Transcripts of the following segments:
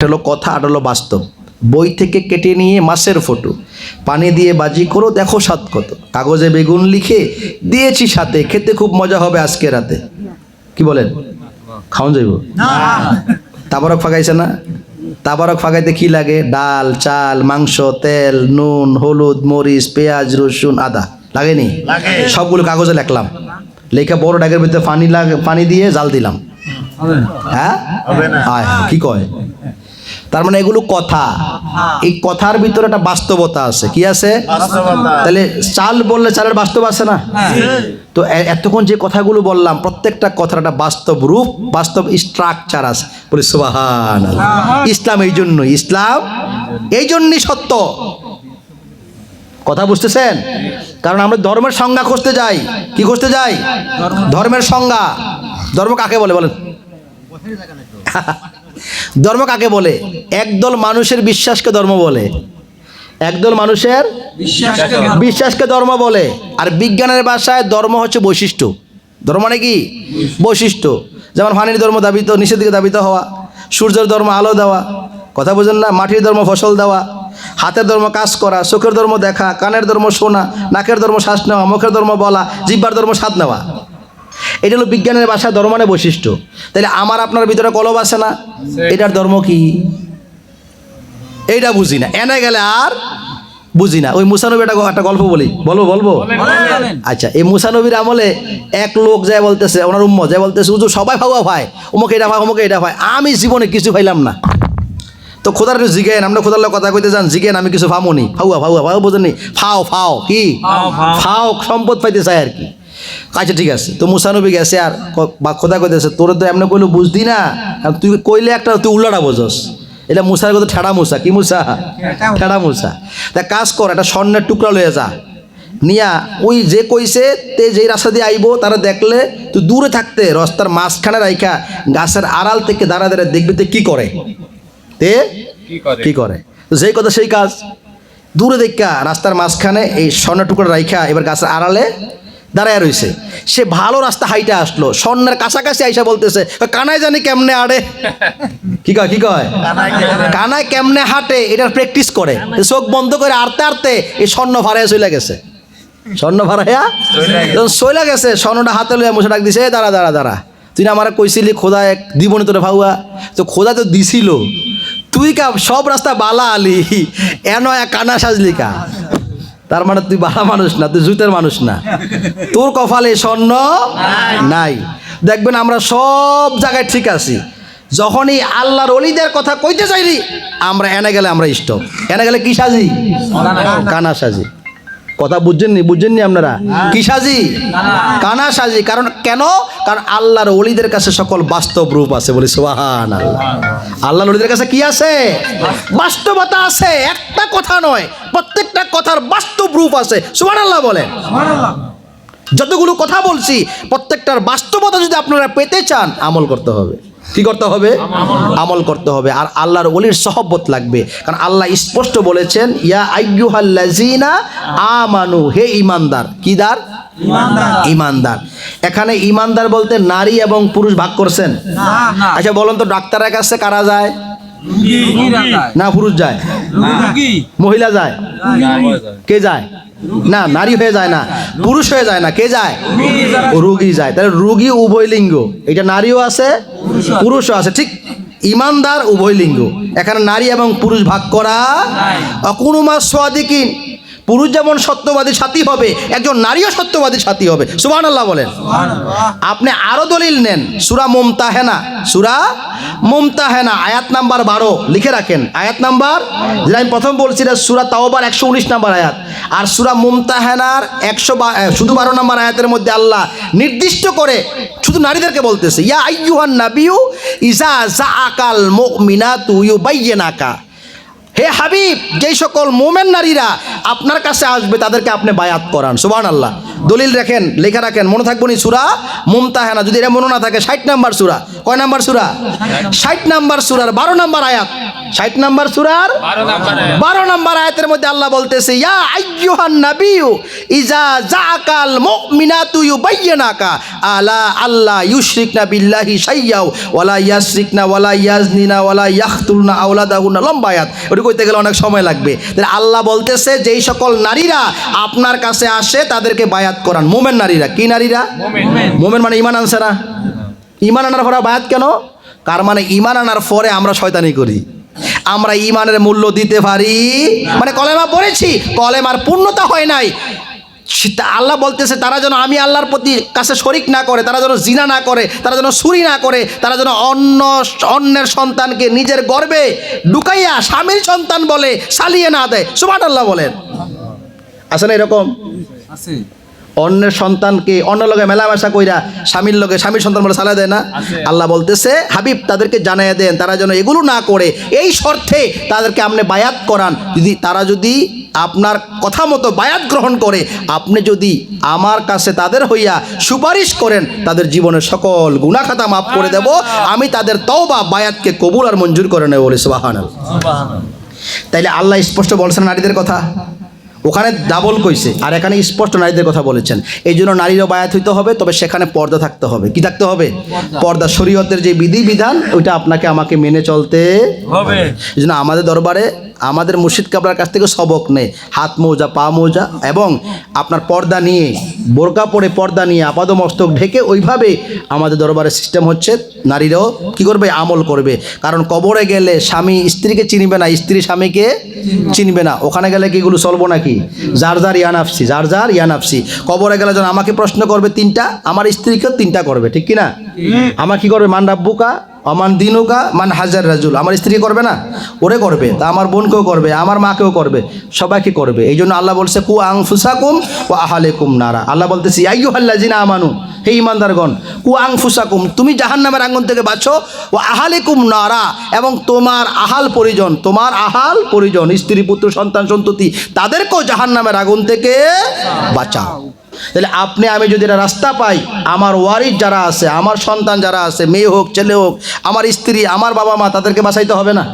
এটা হলো কথা আর হলো বাস্তব। বই থেকে কেটে নিয়ে মাছের ফটো। পানি দিয়ে বাজি করো দেখো স্বাদ কত। কাগজে বেগুন লিখে দিয়েছি সাথে খেতে খুব মজা হবে আজকে রাতে। কি বলেন? খাওয়ান যাইব? তাবারক ফাঁকাইছে না? তাবারক ফাঁকাইতে কি লাগে? ডাল চাল মাংস তেল নুন হলুদ মরিচ পেঁয়াজ রসুন আদা। লাগেনি? সবগুলো কাগজে লিখলাম। লেখা বড় ডাকের ভিতরে পানি লাগে পানি দিয়ে জাল দিলাম। হায়, কি কয়? তার মানে এগুলো কথা। এই কথার ভিতরে একটা বাস্তবতা আছে। কি আছে? তাহলে চাল বললে চালের বাস্তব আছে না? তো এতক্ষণ যে কথাগুলো বললাম প্রত্যেকটা কথার একটা বাস্তব রূপ বাস্তব স্ট্রাকচার আছে। বলি সুবাহান ইসলাম এই জন্য ইসলাম এই জন্যই সত্য। কথা বুঝতেছেন? কারণ আমরা ধর্মের সংজ্ঞা খুঁজতে যাই। কি খুঁজতে যাই? ধর্মের সংজ্ঞা। ধর্ম কাকে বলে বলেন? ধর্ম কাকে বলে? একদল মানুষের বিশ্বাসকে ধর্ম বলে। একদল মানুষের বিশ্বাসকে ধর্ম বলে। আর বিজ্ঞানের ভাষায় ধর্ম হচ্ছে বৈশিষ্ট্য। ধর্ম মানে কি? বৈশিষ্ট্য। যেমন ফানির ধর্ম দাবিত নিষেধ দিকে দাবিত হওয়া, সূর্যের ধর্ম আলো দেওয়া, কথা বোঝেন না, মাটির ধর্ম ফসল দেওয়া, হাতের ধর্ম কাজ করা, চোখের ধর্ম দেখা, কানের ধর্ম শোনা, নাকের ধর্ম শ্বাস নেওয়া, মুখের ধর্ম বলা জিব্বার ধর্ম স্বাদ নেওয়া। এটা হলো বিজ্ঞানের ভাষায় ধর্ম মানে বৈশিষ্ট্য। তাহলে আমার আপনার ভিতরে কলব আছে না? এটার ধর্ম কি? এইটা বুঝি না। এনে গেলে আর বুঝি না। ওই মুসানবী একটা একটা গল্প বলি। বলব? বলব আচ্ছা এই মুসানবীর আমলে এক লোক যায় বলতেছে ওনার উম্ম যায় বলতেছে উজু সবাই ভাবা ভাই অমুক এটা ভাই অমুক এটা ভাই আমি জীবনে কিছু পাইলাম না। তো খোদার জিগেন আমরা খোদার লোক কথা কইতে যান জিগেন আমি কিছু ফামনি ফাউয়া ফাউয়া ফাউ বোঝেনি ফাও ফাও কি? ফাও সম্পদ পাইতে চাই আর কি। আচ্ছা ঠিক আছে। তো মুসানবী গেছে আর বা খোদা কইতেছে তোর তো এমনি কইলে বুঝদি না তুই কইলে একটা তুই উল্লাটা বোঝস। এটা মুসার কথা ঠেড়া মুসা কি মুসা? ঠেড়া মুসা। তা কাজ কর একটা স্বর্ণের টুকরা লয়ে যা। নিয়া ওই যে কইছে তে যেই রাস্তা দিয়ে আইবো তারা দেখলে তুই দূরে থাকতে রাস্তার মাঝখানে রাইখা গাছের আড়াল থেকে দাঁড়া দাঁড়া দেখবি তে কি করে। তে কি করে? তো যেই কথা সেই কাজ। দূরে দেখা রাস্তার মাঝখানে এই স্বর্ণ টুকরা রাইখা এবার গাছের আড়ালে দাঁড়ায় রইছে। সে ভালো রাস্তা হাইটে আসলো। স্বর্ণের কাছাকাছি আইসা বলতেছে কানায় জানি কেমনে আড়ে? কি কয় কি কয়? কানায় কেমনে হাঁটে এটার প্র্যাকটিস করে। চোখ বন্ধ করে আড়তে আড়তে এই স্বর্ণ ভাড়ায় চলে গেছে। স্বর্ণ ভাড়াইয়া যখন চলে গেছে স্বর্ণটা হাতে লইয়া মুছে ডাক দিছে দাঁড়া দাঁড়া দাঁড়া। তুই না আমার কইছিলি খোদা এক দিবনি তোরে ভাউয়া? তো খোদা তো দিছিল। তুই কা সব রাস্তা বালা আলি এন এক কানা সাজলি কা? তার মানে তুই বালা মানুষ না, তুই জুতের মানুষ না। তোর কপালে স্বর্ণ নাই। দেখবেন আমরা সব জায়গায় ঠিক আছি। যখনই আল্লাহর অলিদের কথা কইতে চাইলি আমরা এনে গেলে আমরা ইষ্ট। এনে গেলে কি সাজি? কানা সাজি। কথা বুঝছেননি বুঝছেননি আপনারা? কি সাজি? কানা সাজি। কারণ কেন? কারণ আল্লাহর অলিদের কাছে সকল বাস্তব রূপ আছে বলি সোহান আল্লাহ আল্লাহর অলিদের কাছে কি আছে? বাস্তবতা আছে। একটা কথা নয়, প্রত্যেকটা কথার বাস্তব রূপ আছে। সোহান আল্লাহ বলেন যতগুলো কথা বলছি প্রত্যেকটার বাস্তবতা যদি আপনারা পেতে চান আমল করতে হবে। কি করতে হবে? আমল করতে হবে। আর আল্লাহর ওলির সহবত লাগবে। কারণ আল্লাহ স্পষ্ট বলেছেন ইয়া আইয়ুহাল্লাজিনা আমানু হে ইমানদার কিদার ইমানদার এখানে ইমানদার বলতে নারী এবং পুরুষ ভাগ করছেন। আচ্ছা বলুন তো ডাক্তারের কাছে কারা যায়? না পুরুষ যায়। মহিলা যায়। কে যায়? না নারী হয়ে যায় না। পুরুষ হয়ে যায় না। কে যায়? রুগী যায়। তাহলে রুগী উভয় লিঙ্গ। এটা নারীও আছে পুরুষও আছে। ঠিক ইমানদার উভয় লিঙ্গ। এখানে নারী এবং পুরুষ ভাগ করা অকুনুমা সোয়াদিকিন পুরুষ যেমন সত্যবাদী সাথী হবে একজন নারীও সত্যবাদী সাথী হবে। সুবাহ আল্লাহ বলেন আপনি আরও দলিল নেন। সুরা মুমতাহেনা সুরা মুমতাহেনা আয়াত নাম্বার বারো লিখে রাখেন। আয়াত নাম্বার যেটা আমি প্রথম বলছিলাম সুরা তাওবার একশো উনিশ নাম্বার আয়াত। আর সুরা মুমতাহেনার একশো বা শুধু বারো নাম্বার আয়াতের মধ্যে আল্লাহ নির্দিষ্ট করে শুধু নারীদেরকে বলতেছে ইয়া আইয়ুহান নাবিউ ইজা জা আকাল মুমিনাতু ইউবাইয়িনাকা। হে হাবিব, যেই সকল মোমেন নারীরা আপনার কাছে আসবে, তাদেরকে আপনি বায়াত করান সুবান আল্লাহ দলিল রাখেন লেখা রাখেন মনে থাকব নি সুরা মুমতাহানা। যদি এটা মনে না থাকে ষাট নাম্বার সুরা। কয় নাম্বার সুরা? ষাট নাম্বার সুরার বারো নাম্বার আয়াত। ষাট নাম্বার সুরার বারো নাম্বার আয়াতের মধ্যে আল্লাহ বলতেছে ইয়া আইয়ুহান নাবিয়ু ইজা জাকাল মুমিনাতু ইউবাইয়িনাকা আলা আল্লাহ ইউশরিকনা বিল্লাহি শাইয়াও ওয়ালা ইয়াশরিকনা ওয়ালা ইয়াজনিনা ওয়ালা ইয়াখতুলনা লম্বা আয়াত। ওটা কইতে গেলে অনেক সময় লাগবে। তাহলে আল্লাহ বলতেছে যেই সকল নারীরা আপনার কাছে আসে তাদেরকে বায়াত করান মোমেন নারীরা কি নারীরা? মোমেন। মানে ইমান আনছে না ইমান আনার পরে বায়াত কেন? কার মানে ইমান আনার পরে আমরা শয়তানি করি। আমরা ইমানের মূল্য দিতে পারি। মানে কলেমা পড়েছি কলেমার পূর্ণতা হয় নাই। সেটা আল্লাহ বলতেছে তারা যেন আমি আল্লাহর প্রতি কাছে শরিক না করে তারা যেন জিনা না করে তারা যেন চুরি না করে তারা যেন অন্য অন্যের সন্তানকে নিজের গর্বে ঢুকাইয়া স্বামীর সন্তান বলে সালিয়ে না দেয়। সুবান আল্লাহ বলেন। আছে না এরকম? আছে। অন্যের সন্তানকে অন্য লগে মেলামেশা কইরা স্বামীর লগে স্বামীর সন্তান বলে সালা দেয় না। আল্লাহ বলতেছে হাবিব তাদেরকে জানাইয়া দেন তারা যেন এগুলো না করে এই শর্তে তাদেরকে আপনি বায়াত করান। যদি তারা যদি আপনার কথা মতো বায়াত গ্রহণ করে আপনি যদি আমার কাছে তাদের হইয়া সুপারিশ করেন তাদের জীবনের সকল গুণাখাতা মাফ করে দেব। আমি তাদের তও বা বায়াতকে কবুল আর মঞ্জুর করে নেব বলে সুবাহান তাইলে আল্লাহ স্পষ্ট বলছেন নারীদের কথা। ওখানে ডাবল কইছে আর এখানে স্পষ্ট নারীদের কথা বলেছেন। এই জন্য নারীরও বায়াত হইতে হবে তবে সেখানে পর্দা থাকতে হবে। কি থাকতে হবে? পর্দা। শরীয়তের যে বিধি বিধান ওইটা আপনাকে আমাকে মেনে চলতে হবে। এই জন্য আমাদের দরবারে আমাদের মুর্শিদ কাবলার কাছ থেকে সবক নেই। হাত মৌজা পা মৌজা এবং আপনার পর্দা নিয়ে বোরকা পরে পর্দা নিয়ে আপাদ মস্তক ঢেকে ওইভাবে আমাদের দরবারের সিস্টেম হচ্ছে। নারীরাও কি করবে? আমল করবে। কারণ কবরে গেলে স্বামী স্ত্রীকে চিনবে না স্ত্রী স্বামীকে চিনবে না। ওখানে গেলে কি এগুলো চলবো নাকি? যার যার ইয়ানাফসি যার যার ইয়ানাফসি কবরে গেলে যেন আমাকে প্রশ্ন করবে তিনটা আমার স্ত্রীকেও তিনটা করবে ঠিক কি না আমার কি করবে? মান রাব্বুকা অমান দিনুকা মান হাজার রাজুল। আমার স্ত্রী করবে না? ওরে করবে। তা আমার বোনকেও করবে, আমার মাকেও করবে, সবাইকে করবে। এই জন্য আল্লাহ বলছে, কু আং ও আহালেকুম নারা। আল্লাহ বলতেছি আইয়ু হাল্লা জিনা আমানু, হে ইমানদারগণ কু আং তুমি জাহান নামের আঙ্গন থেকে বাঁচো। ও আহালেকুম নারা, এবং তোমার আহাল পরিজন, তোমার আহাল পরিজন, স্ত্রী, পুত্র, সন্তান, সন্ততি, তাদেরকেও জাহান নামের আগুন থেকে বাঁচাও। তাহলে আপনি আমি যদি এটা রাস্তা পাই আমার ওয়ারিস যারা আছে আমার সন্তান যারা আছে মেয়ে হোক ছেলে হোক আমার স্ত্রী আমার বাবা মা তাদেরকে বাঁচাইতে হবে না।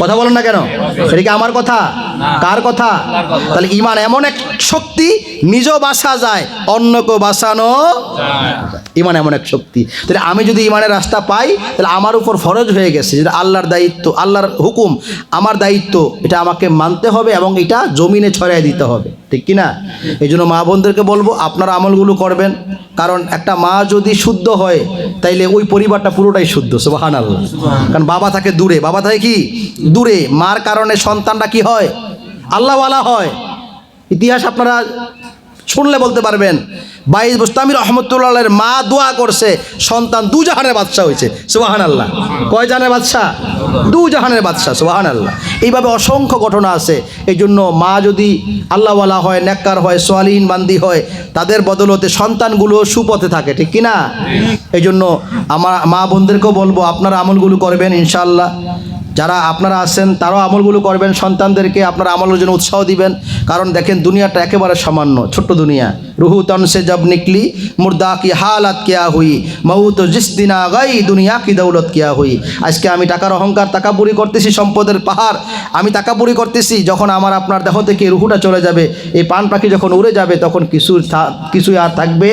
কথা বলেন না কেন? এটা কি আমার কথা? কার কথা? তাহলে ইমান এমন এক শক্তি নিজ বাসা যায় অন্য অন্যকে বাসানো ইমান এমন এক শক্তি। তাহলে আমি যদি ইমানের রাস্তা পাই তাহলে আমার উপর ফরজ হয়ে গেছে যেটা আল্লাহর দায়িত্ব আল্লাহর হুকুম আমার দায়িত্ব এটা আমাকে মানতে হবে এবং এটা জমিনে ছড়াই দিতে হবে। ঠিক কি না এই জন্য মা বোনদেরকে বলব আপনারা আমলগুলো করবেন। কারণ একটা মা যদি শুদ্ধ হয় তাইলে ওই পরিবারটা পুরোটাই শুদ্ধ সুবাহান আল্লাহ কারণ বাবা থাকে দূরে। বাবা থাকে কি? দূরে। মার কারণে সন্তানটা কি হয়? আল্লাহওয়ালা হয়। ইতিহাস আপনারা শুনলে বলতে পারবেন, বাইশ বুস্তামির রহমতুল্লাহের মা দোয়া করছে, সন্তান দু জাহানের বাদশা হয়েছে সুবাহান আল্লাহ কয় জাহানের বাদশা দু জাহানের বাদশা সুবাহান আল্লাহ এইভাবে অসংখ্য ঘটনা আছে। এই জন্য মা যদি আল্লাহওয়ালা হয়, নেককার হয় সোয়ালিন বান্দি হয়, তাদের বদলতে সন্তানগুলো সুপথে থাকে, ঠিক কিনা? এই জন্য আমার মা বোনদেরকেও বলব, আপনারা আমলগুলো করবেন ইনশাআল্লাহ। যারা আপনারা আছেন, তারাও আমলগুলো করবেন, সন্তানদেরকে আপনারা আমলের জন্য উৎসাহ দিবেন। কারণ দেখেন, দুনিয়াটা একেবারে সামান্য, ছোট্ট দুনিয়া। রুহু তন সে জব নিকলি, মুর্দা কি হালাত কিয়া হুই মৌ তো জিস দিনা গাই দুনিয়া কি দৌলত কিয়া হুই। আজকে আমি টাকার অহংকার টাকাপুরি করতেছি সম্পদের পাহাড়, আমি টাকাপুরি করতেছি যখন আমার আপনার দেহ থেকে রুহুটা চলে যাবে, এই পান পাখি যখন উড়ে যাবে তখন কিছু কিছুই আর থাকবে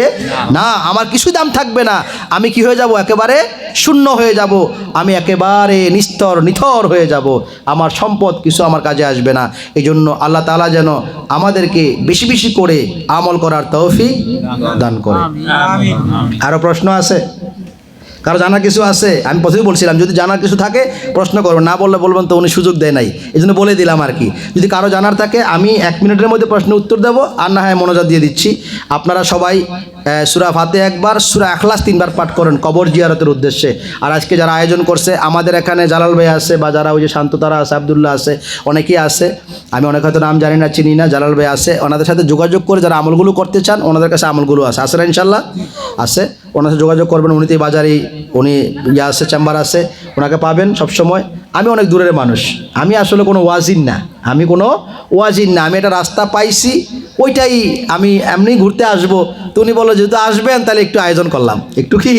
না। আমার কিছুই দাম থাকবে না। আমি কি হয়ে যাব? একেবারে শূন্য হয়ে যাব। আমি একেবারে নিস্তর, নিথর হয়ে যাব। আমার সম্পদ কিছু আমার কাজে আসবে না। এই জন্য আল্লাহ তালা যেন আমাদেরকে বেশি বেশি করে আমল করার তৌফিক দান করে। আরও আরও প্রশ্ন আছে? কারও জানার কিছু আছে? আমি প্রথমেই বলছিলাম যদি জানার কিছু থাকে প্রশ্ন করবেন না বললে বলবেন তো উনি সুযোগ দেয় নাই। এই জন্য বলে দিলাম আর কি। যদি কারও জানার থাকে আমি এক মিনিটের মধ্যে প্রশ্ন উত্তর দেবো আর না হয় মনোযোগ দিয়ে দিচ্ছি। আপনারা সবাই সুরা ফাতে একবার, সুরা এখলাস তিনবার পাঠ করেন কবর জিয়ারতের উদ্দেশ্যে। আর আজকে যারা আয়োজন করছে, আমাদের এখানে জালাল ভাই আছে বা যারা ওই যে শান্ততারা আছে, আবদুল্লাহ আছে, অনেকেই আছে। আমি অনেক হয়তো নাম জানি না, চিনি না, জালাল ভাই আছে। ওনাদের সাথে যোগাযোগ করে যারা আমলগুলো করতে চান, ওনাদের কাছে আমলগুলো আছে। আছে না ইনশাল্লাহ আছে। ওনার সাথে যোগাযোগ করবেন, উনি তো বাজারেই উনি ইয়ে আছে, চেম্বার আছে, ওনাকে পাবেন সবসময়। আমি অনেক দূরের মানুষ। আমি আসলে কোনো ওয়াজিন না। আমি কোনো ওয়াজিন না। আমি একটা রাস্তা পাইছি ওইটাই আমি এমনি ঘুরতে আসব। তো উনি বলল, যেহেতু আসবেন, তাহলে একটু আয়োজন করলাম। একটু কি?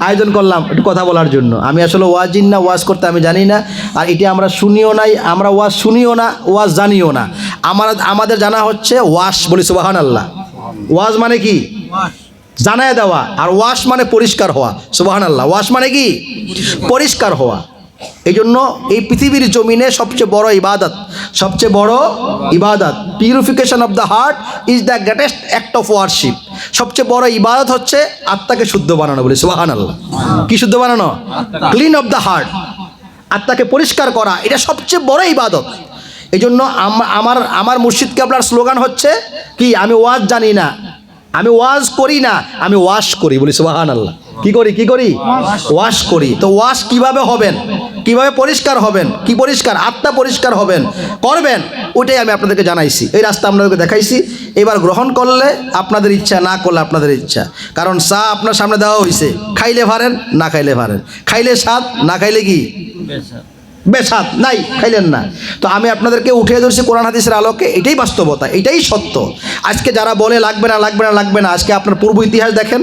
আয়োজন করলাম, একটু কথা বলার জন্য। আমি আসলে ওয়াজিন না, ওয়াজ করতে আমি জানি না। আর এটা আমরা শুনিও নাই, আমরা ওয়াজ শুনিও না, ওয়াজ জানিও না। আমার, আমাদের জানা হচ্ছে ওয়াশ বলি সুবাহান আল্লাহ ওয়াজ মানে কি? জানায় দেওয়া। আর ওয়াশ মানে পরিষ্কার হওয়া সুবাহান আল্লাহ ওয়াশ মানে কি? পরিষ্কার হওয়া। এই জন্য এই পৃথিবীর জমিনে সবচেয়ে বড় ইবাদত, সবচেয়ে বড় ইবাদত। Purification of the heart is the greatest act of worship সবচেয়ে বড় ইবাদত হচ্ছে আত্মাকে শুদ্ধ বানানো বলে সুবাহান আল্লাহ কি শুদ্ধ বানানো? ক্লিন অফ দ্য হার্ট আত্মাকে পরিষ্কার করা, এটা সবচেয়ে বড় ইবাদত। এই জন্য আমার আমার মুর্শিদ কেবলার স্লোগান হচ্ছে কি? আমি ওয়াজ জানি না। আমি ওয়াজ করি না আমি ওয়াশ করি বলি সুবাহান আল্লাহ কি করি কি করি? ওয়াশ। করি। তো ওয়াশ কীভাবে হবেন? কীভাবে পরিষ্কার হবেন? কি পরিষ্কার? আত্মা পরিষ্কার হবেন। করবেন? ওইটাই আমি আপনাদেরকে জানাইছি। এই রাস্তা আপনাদেরকে দেখাইছি। এবার গ্রহণ করলে আপনাদের ইচ্ছা না করলে আপনাদের ইচ্ছা। কারণ চা আপনার সামনে দেওয়া হয়েছে খাইলে পারেন না খাইলে পারেন। খাইলে স্বাদ না খাইলে কি? বেসাদ নাই, খাইলেন না। তো আমি আপনাদেরকে উঠিয়ে ধরছি কোরআন হাদিসের আলোকে, এটাই বাস্তবতা, এটাই সত্য। আজকে যারা বলে লাগবে না লাগবে না লাগবে না, আজকে আপনার পূর্ব ইতিহাস দেখেন।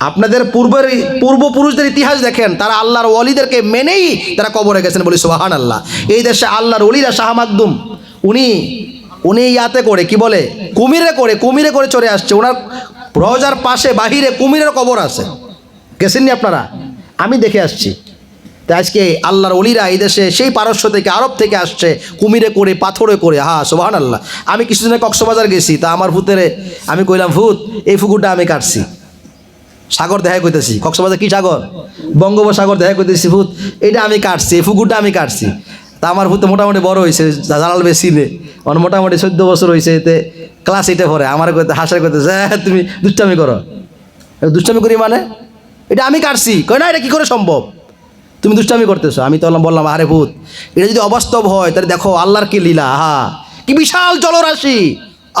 আপনাদের পূর্বের, পূর্বপুরুষদের ইতিহাস দেখেন, তারা আল্লাহর ওলিদেরকে মেনেই তারা কবরে গেছেন বলি সোহান আল্লাহ এই দেশে আল্লাহর ওলিরা শাহ মাকদুম, উনি উনি ইয়াতে করে, কি বলে? কুমিরে করে কুমিরে করে চলে আসছে। ওনার রজার পাশে বাহিরে কুমিরের কবর আছে। গেছেননি আপনারা? আমি দেখে আসছি। তা আজকে আল্লাহর অলিরা এই দেশে সেই পারস্য থেকে আরব থেকে আসছে কুমিরে করে পাথরে করে। হা সোহান আল্লাহ আমি কিছুদিনে কক্সবাজার গেছি তা আমার ভূতেরে আমি কইলাম ভূত এই ফুকুরটা আমি কাটছি। সাগর দেখা করতেছি কক্সবাজার কি সাগর? বঙ্গোপসাগর দেখা করতেছি ভূত এটা আমি কাটছি এই ফুকুরটা আমি কাটছি। তা আমার ভূত মোটামুটি বড় হয়েছে জালাল বেশি নে আমার মোটামুটি চোদ্দ বছর হয়েছে এতে ক্লাস এইটে পরে আমার হাসার কইতেছে "হ্যাঁ, তুমি দুষ্টামি করো। দুষ্টামি করি মানে? এটা আমি কাটছি। কই না এটা কী করে সম্ভব? তুমি দুষ্টামি করতেছো। আমি তো বললাম আরে ভূত এটা যদি অবাস্তব হয় তাহলে দেখো আল্লাহর কি লীলা আহা কি বিশাল জলরাশি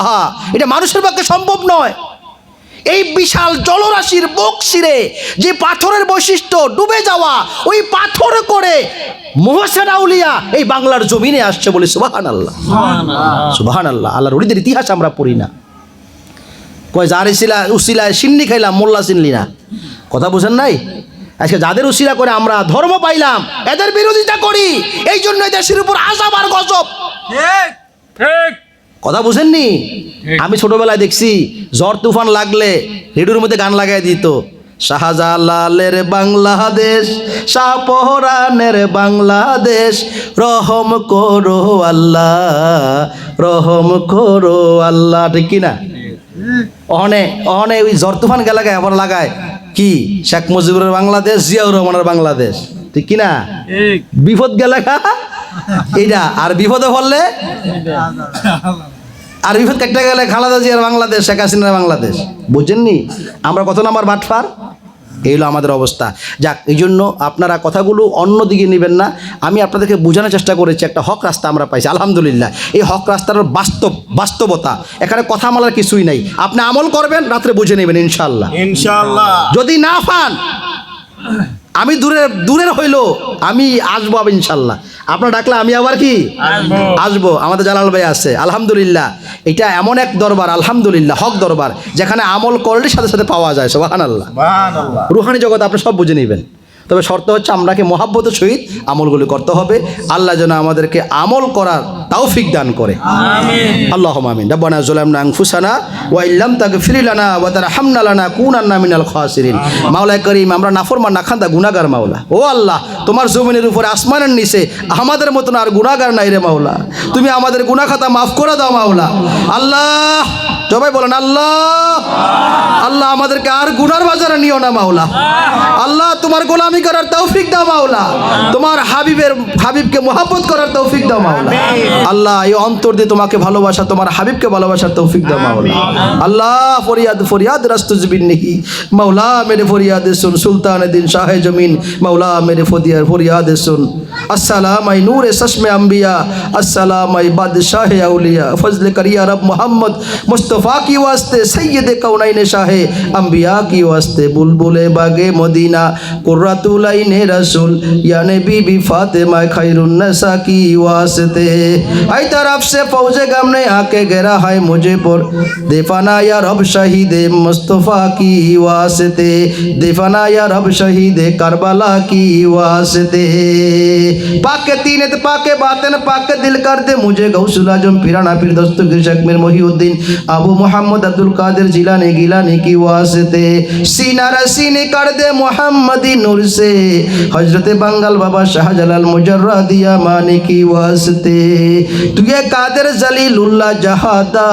আহা এটা মানুষের পক্ষে সম্ভব নয়। এই বিশাল জলরাশির বুক শিরে যে পাথরের বৈশিষ্ট্য ডুবে যাওয়া ওই পাথর করে মোহসেন আউলিয়া এই বাংলার জমিনে আসছে বলে সুবাহান আল্লাহ সুবাহান আল্লাহ আল্লাহর উড়িদের ইতিহাস আমরা পড়ি না। কয় যার ইসিলা উসিলায় সিন্নি খাইলাম মোল্লা চিনলি না। কথা বুঝেন নাই? আজকে যাদের উশিরা করে আমরা ধর্ম পাইলাম এদের বিরোধিতা করি। এই জন্য দেশের উপর আজাব আর গজব। ঠিক কথা বুঝেননি? আমি ছোটবেলায় দেখছি ঝড় তুফান লাগলে রেডিওর মধ্যে গান লাগাই দিত। শাহজালালের বাংলাদেশ শাহপহরানের বাংলাদেশ রহম করো আল্লাহ রহম করো আল্লাহ ঠিক কিনা? অহনে অহনে ওই ঝড় তুফান গেলাগায় আবার লাগায়। কি? শেখ মুজিবুরের বাংলাদেশ জিয়াউর রহমানের বাংলাদেশ। ঠিক কিনা? বিপদ গেলে এইটা আর বিপদে পড়লে? আর বিপদ কেটে গেলে খালাদা জিয়ার বাংলাদেশ শেখ হাসিনার বাংলাদেশ। বুঝছেননি আমরা কত নাম্বার বাটফার? এই হলো আমাদের অবস্থা। যাক এই জন্য আপনারা কথাগুলো অন্য দিকে নেবেন না। আমি আপনাদেরকে বোঝানোর চেষ্টা করেছি একটা হক রাস্তা আমরা পাইছি আলহামদুলিল্লাহ। এই হক রাস্তার বাস্তব বাস্তবতা। এখানে কথা বলার কিছুই নাই। আপনি আমল করবেন রাত্রে বুঝে নেবেন ইনশাল্লাহ ইনশাল্লাহ যদি না পান আমি দূরের দূরের হইল আমি আসব ইনশাল্লাহ আপনার ডাকলে আমি আবার কি? আসব। আমাদের জালাল ভাই আছে। আলহামদুলিল্লাহ। এটা এমন এক দরবার আলহামদুলিল্লাহ হক দরবার যেখানে আমল করলে সাথে সাথে পাওয়া যায় সোহান আল্লাহ রুহানি জগৎ আপনি সব বুঝে নেবেন। তবে শর্ত হচ্ছে আমরাকে মহাব্বতের সহিত আমলগুলি করতে হবে। আল্লাহ যেন আমাদেরকে আমল করার তৌফিক দান করে। আল্লাহ আমিন। রব্বানা যুলামনা আনফুসানা ওয়া ইল্লাম তাগফির লানা ওয়া তারহামনা লানা কুনান্না মিনাল খাসিরিন। মাওলা করিম আমরা নাফরমান নাখান্দা গুনাহগার মাওলা। ও আল্লাহ তোমার জমিনের উপরে আসমানের নিচে আমাদের মতন আর গুনাহগার নাই রে মাওলা। তুমি আমাদের গুনাহ খাতা মাফ করে দাও মাওলা। আল্লাহ সবাই বলেন, আল্লাহ আল্লাহ আমাদেরকে আর গুনার বাজারে নিও না, মাওলা। আল্লাহ, তোমার গোলামি করার তৌফিক দাও, মাওলা। তোমার হাবিবের, হাবিবকে মোহাব্বত করার তৌফিক দাও, মাওলা। আল্লাহ, এই অন্তর দিয়ে তোমাকে ভালোবাসা, তোমার হাবিবকে ভালোবাসার তৌফিক দাও, মাওলা। আল্লাহ, ফরিয়াদ ফরিয়াদ রাস্তুজবিন নেহি মাওলা, মেরে ফরিয়াদ, সুন, সুলতান দিন শাহে জমিন। মাওলা, মেরে ফরিয়াদ ফরিয়াদ, সুন। अस्सलाम आई नूर सस्म अम्बिया अस्सलाम आई बादशाह अउलिया फजल करिया रब मोहम्मद मुस्तफ़ा की वास्ते सैयद कौनाइन शाह अम्बिया की वास्ते बुलबुले बागे मदीना कुर्रतुलाइन रसूल यानी बीबी फातिमा खैरुन्नसा की वास्ते आई तरफ़ से फौजे गम ने आके गिरा है मुझे पर देफाना या रब शहीद मुस्तफ़ा की वास्ते देफाना या रब शहीद करबला की वास्ते পাকে তিনেত পাকে বাতেন পাকে দিল করতে মুঝে গৌসুল আজম ফিরানা ফির দোস্ত কৃষক মির মহিউদ্দিন আবু মোহাম্মদ আব্দুল কাদের জিলানি গিলানি কি ওয়াসতে সিনারা সিনি কর মোহাম্মদি নূর সে হজরতে বাঙ্গাল বাবা শাহজালাল মুজর্রাদিয়া মানে কি ওয়াসতে তুয়ে কাদের জলিলুল্লাহ জাহাদা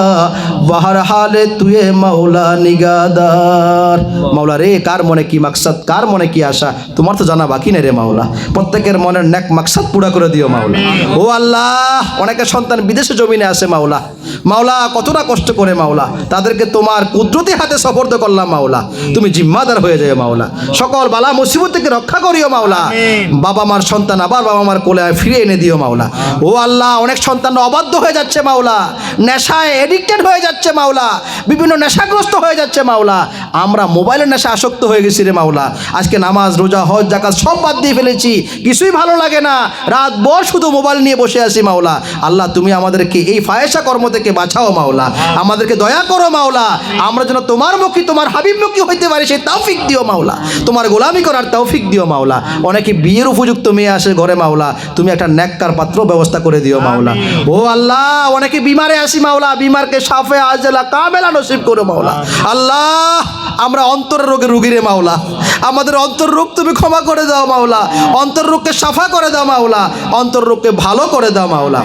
বাহার হালে তুয়ে মাওলা নিগাদার। মাওলা রে কার মনে কি মাকসাদ কার মনে কি আশা? তোমার তো জানা বাকি নেই রে মাওলা। প্রত্যেকের মনের নেক মাকসাদ পুরা করে দিও মাওলা। ও আল্লাহ অনেকের সন্তান বিদেশে জমিনে আসে মাওলা। মাওলা কতটা কষ্ট করে মাওলা। তাদেরকে তোমার কুদরতি হাতে সফর্দ করলাম মাওলা। তুমি জিম্মাদার হয়ে যাবে মাওলা। সকল বালা মুসিবত থেকে রক্ষা করিও মাওলা। বাবা মার সন্তান আবার বাবা মার কোলে ফিরে এনে দিও মাওলা। ও আল্লাহ অনেক সন্তান অবাধ্য হয়ে যাচ্ছে মাওলা। নেশায় এডিক্টেড হয়ে যাচ্ছে মাওলা। বিভিন্ন নেশাগ্রস্ত হয়ে যাচ্ছে মাওলা। আমরা মোবাইলের নেশা আসক্ত হয়ে গেছি রে মাওলা। আজকে নামাজ রোজা হজ জাকাত সব বাদ দিয়ে ফেলেছি। কিছুই ভালো লাগে না। রাত ভর শুধু মোবাইল নিয়ে বসে আছি মাওলা। আল্লাহ তুমি আমাদেরকে এই ফায়েসা কর্ম থেকে বাঁচাও মাওলা। আমাদেরকে দয়া করো মাওলা। আমরা যেন তোমার মুখী তোমার হাবিব মুখী হইতে পারি সেই তৌফিক দিও মাওলা। তোমার গোলামি করার তৌফিক দিও মাওলা। অনেকে বিয়ের উপযুক্ত মেয়ে আসে ঘরে মাওলা। তুমি একটা ন্যাক্কার পাত্র ব্যবস্থা করে দিও মাওলা। ও আল্লাহ অনেকে বিমারে আসি মাওলা। বিমারকে সাফে আজলা কামেলা নসিব করো মাওলা। আল্লাহ আমরা অন্তর রোগে রুগীরে মাওলা। আমাদের অন্তর রোগ তুমি ক্ষমা করে দাও মাওলা। অন্তর রোগকে সাফা করে দাও মাওলা। অন্তর রোগকে ভালো করে দাও মাওলা।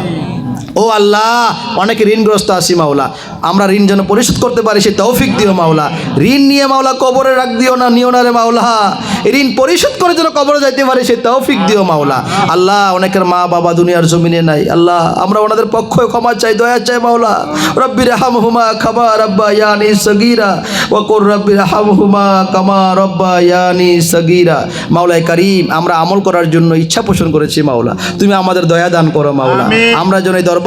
ও আল্লাহ অনেকে ঋণগ্রস্ত আছি মাওলা। আমরা ঋণ যেন পরিশোধ করতে পারি সে তৌফিক দিও মাওলা। ঋণ নিয়ে মাওলা কবরে রাখ দিও না নিও না রে মাওলা। ঋণ পরিশোধ করে যেন কবরে যাইতে পারি সে তৌফিক দিও মাওলা। আল্লাহ অনেকের মা বাবা দুনিয়ার জমিনে নাই। আল্লাহ আমরা ওনাদের পক্ষ ক্ষমা চাই দয়া চাই মাওলা। রব্বির হাম হুমা খাবা রব্বা ইয়ানি সগীরা ওকুর রব্বির হাম হুমা কামা রব্বা ইয়ানি সগীরা। মাওলাই করিম আমরা আমল করার জন্য ইচ্ছা পোষণ করেছি মাওলা। তুমি আমাদের দয়া দান করো মাওলা। আমরা যেন এই দরবারে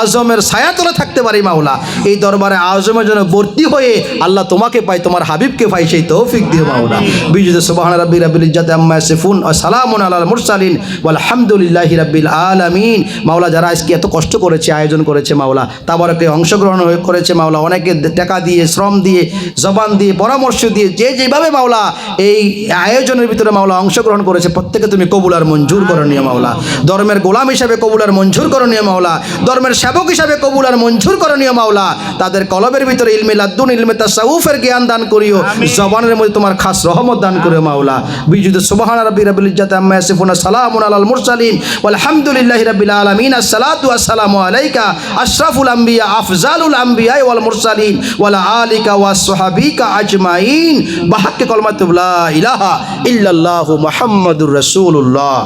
আজমের ছায়াতলে থাকতে পারি মাওলা। এই দরবারে আজমের জন্য ভর্তি হয়ে আল্লাহ তোমাকে পাই, তোমার হাবিবকে পাই, সেই তৌফিক দিও মাওলা। বিজুদ সুবহান রাব্বি, রাব্বিল ইজ্জাতি আম্মা ইয়াসিফুন, ওয়া সালামুন আলাল মুরসালিন ওয়াল হামদুলিল্লাহি রাব্বিল আলামিন। মাওলা, যারা আজকে এত কষ্ট করেছে, আয়োজন করেছে মাওলা, তাবারকে অংশগ্রহণ করেছে মাওলা, অনেকে টাকা দিয়ে, শ্রম দিয়ে, জবান দিয়ে, পরামর্শ দিয়ে, যে যেভাবে মাওলা এই আয়োজনের ভিতরে মাওলা অংশগ্রহণ করেছে, প্রত্যেকে তুমি কবুল আর মঞ্জুর করো নিয়ে মাওলা। ধর্মের গোলাম হিসাবে কবুল আর মঞ্জুর করো নিয়ে মাওলা। ধর্মের সেবক হিসাবে কবুল আর মঞ্জুর করণীয় মাওলা। তাদের কলবের ভিতরে ইলমে লাদ্দুন ইলমে তাসাউফের জ্ঞান দান করিও। জবানের মধ্যে তোমার খাস রহমত দান করিও মাওলা। বিজুদ সুবহান রাব্বি রাব্বিল ইজ্জাতি আম্মা ইয়াসিফুন সালামুন আলাল মুরসালিন। ওয়াল হামদুলিল্লাহি রাব্বিল আলামিন আসসালাতু ওয়াসসালামু আলাইকা আশরাফুল আম্বিয়া আফজালুল আম্বিয়া ওয়াল মুরসালিন। ওয়ালা আলিকা ওয়াস সাহাবিকা আজমাইন। বাহাক্কে কলমাতুল্লাহ ইলাহা ইল্লাল্লাহু মুহাম্মাদুর রাসূলুল্লাহ।